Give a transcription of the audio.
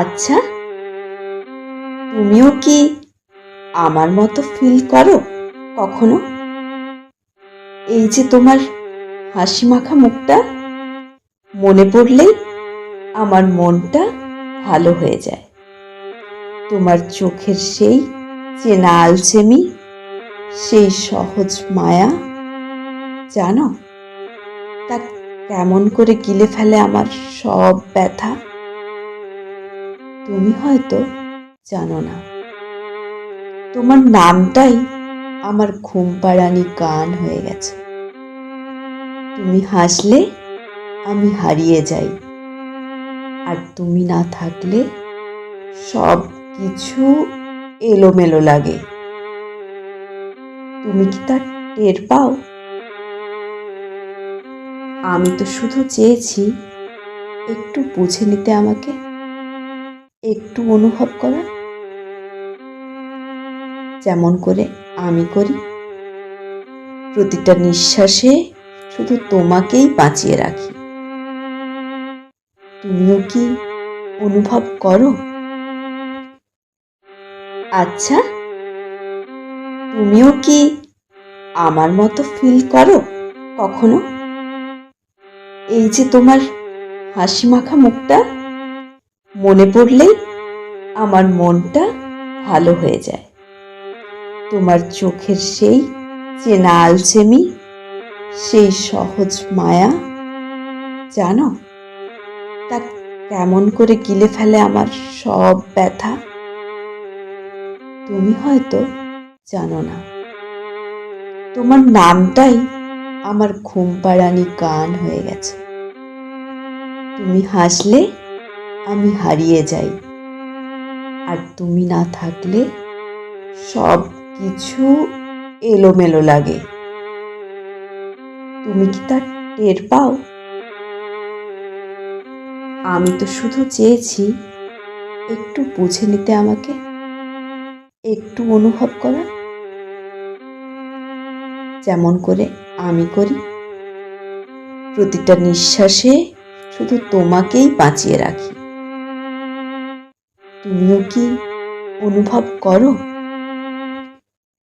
আচ্ছা তুমিও কি আমার মতো ফিল করো কখনো? এই যে তোমার হাসি মাখা মুখটা, মনে পড়লেই আমার মনটা ভালো হয়ে যায়। তোমার চোখের সেই চেনা আলচেমি সেই সহজ মায়া, জানো? তা কেমন করে গিলে ফেলে আমার সব ব্যথা? তুমি হয়তো জানো না। তোমার নামটাই আমার ঘুম পাড়ানি গান হয়ে গেছে। তুমি হাসলে আমি হারিয়ে যাই। আর তুমি না থাকলে সব কিছু এলোমেলো লাগে। তুমি কি তার টের পাও? আমি তো শুধু চেয়েছি একটু বুঝে নিতে আমাকে। একটু অনুভব করা। যেমন করে আমি করি। প্রতিটা নিঃশ্বাসে শুধু তোমাকেই বাঁচিয়ে রাখি। তুমিও কি অনুভব করো? আচ্ছা তুমিও কি আমার মতো ফিল করো কখনো? এই যে তোমার হাসি মাখা মুখটা। মনে পড়লেই আমার মনটা ভালো হয়ে যায়। তোমার চোখের সেই চেনা আলচেমি সেই সহজ মায়া, জানো? তা কেমন করে গিলে ফেলে আমার সব ব্যথা? তুমি হয়তো জানো না। তোমার নামটাই আমার ঘুম পাড়ানি গান হয়ে গেছে। তুমি হাসলে আমি হারিয়ে যাই। আর তুমি না থাকলে সব কিছু এলোমেলো লাগে। তুমি কি তার টের পাও? আমি তো শুধু চেয়েছি একটু বুঝে নিতে আমাকে, একটু অনুভব করা যেমন করে আমি করি। প্রতিটা নিঃশ্বাসে শুধু তোমাকেই বাঁচিয়ে রাখি। তুমিও কি অনুভব করো?